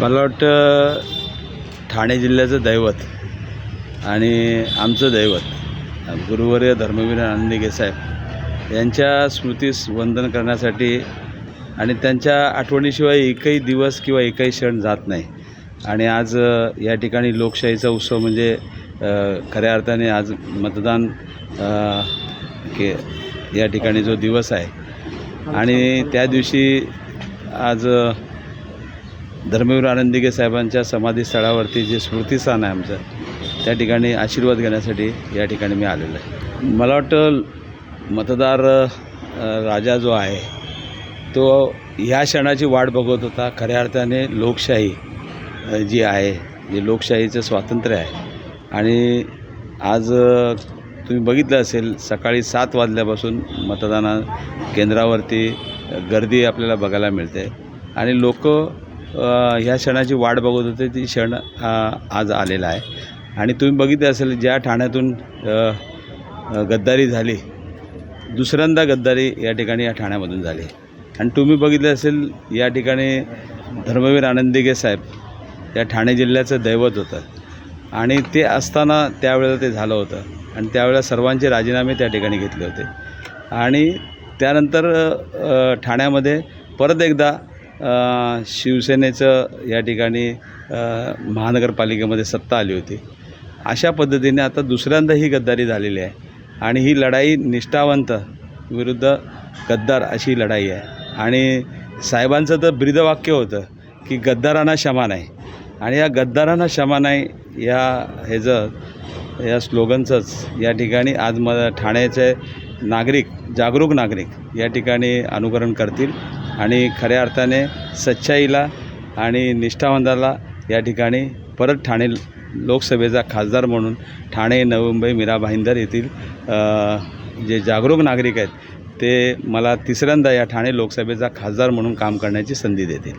मला वाटतं ठाणे जिल्ह्याचं दैवत आणि आमचं दैवत गुरुवर्य धर्मवीर आनंदी साहेब यांच्या स्मृतीस वंदन करण्यासाठी आणि त्यांच्या आठवणीशिवाय एकही दिवस किंवा एकही क्षण जात नाही. आणि आज या ठिकाणी लोकशाहीचा उत्सव म्हणजे खऱ्या अर्थाने आज मतदान के या ठिकाणी जो दिवस आहे. आणि त्या दिवशी आज धर्मवीर आनंदिगे साहेबांच्या समाधीस्थळावरती जे स्मृतिस्थान आहे आमचं त्या ठिकाणी आशीर्वाद घेण्यासाठी या ठिकाणी मी आलेलो आहे. मला वाटतं मतदार राजा जो आहे तो ह्या क्षणाची वाट बघत होता. खऱ्या अर्थाने लोकशाही जी आहे जे लोकशाहीचं स्वातंत्र्य आहे. आणि आज तुम्ही बघितलं असेल सकाळी सात वाजल्यापासून मतदाना केंद्रावरती गर्दी आपल्याला बघायला मिळते. आणि लोक ह्या क्षणाची वाट बघत होते ती क्षण आज आलेला आहे. आणि तुम्ही बघितलं असेल ज्या ठाण्यातून गद्दारी झाली दुसऱ्यांदा गद्दारी या ठिकाणी या ठाण्यामधून झाली. आणि तुम्ही बघितलं असेल या ठिकाणी धर्मवीर आनंदिगे साहेब त्या ठाणे जिल्ह्याचं दैवत होतं. आणि ते असताना त्यावेळेला ते झालं होतं. आणि त्यावेळेला सर्वांचे राजीनामे त्या ठिकाणी घेतले होते. आणि त्यानंतर ठाण्यामध्ये परत एकदा शिवसेनेचं या ठिकाणी महानगरपालिकेमध्ये सत्ता आली होती. अशा पद्धतीने आता दुसऱ्यांदा ही गद्दारी झालेली आहे. आणि ही लढाई निष्ठावंत विरुद्ध गद्दार अशी लढाई आहे. आणि साहेबांचं तर ब्रीदवाक्य होतं की गद्दारांना क्षमा नाही. आणि या गद्दारांना क्षमा नाही या ह्याचं या स्लोगनचंच या ठिकाणी आज म ठाण्याचे नागरिक जागरूक नागरिक या ठिकाणी अनुकरण करतील. आणि खऱ्या अर्थाने सच्चाईला आणि निष्ठावंताला या ठिकाणी परत ठाणे लोकसभेचा खासदार म्हणून ठाणे नवी मुंबई मीरा भाईंदर येथील जे जागरूक नागरिक आहेत ते मला तिसऱ्यांदा या ठाणे लोकसभेचा खासदार म्हणून काम करण्याची संधी देतील.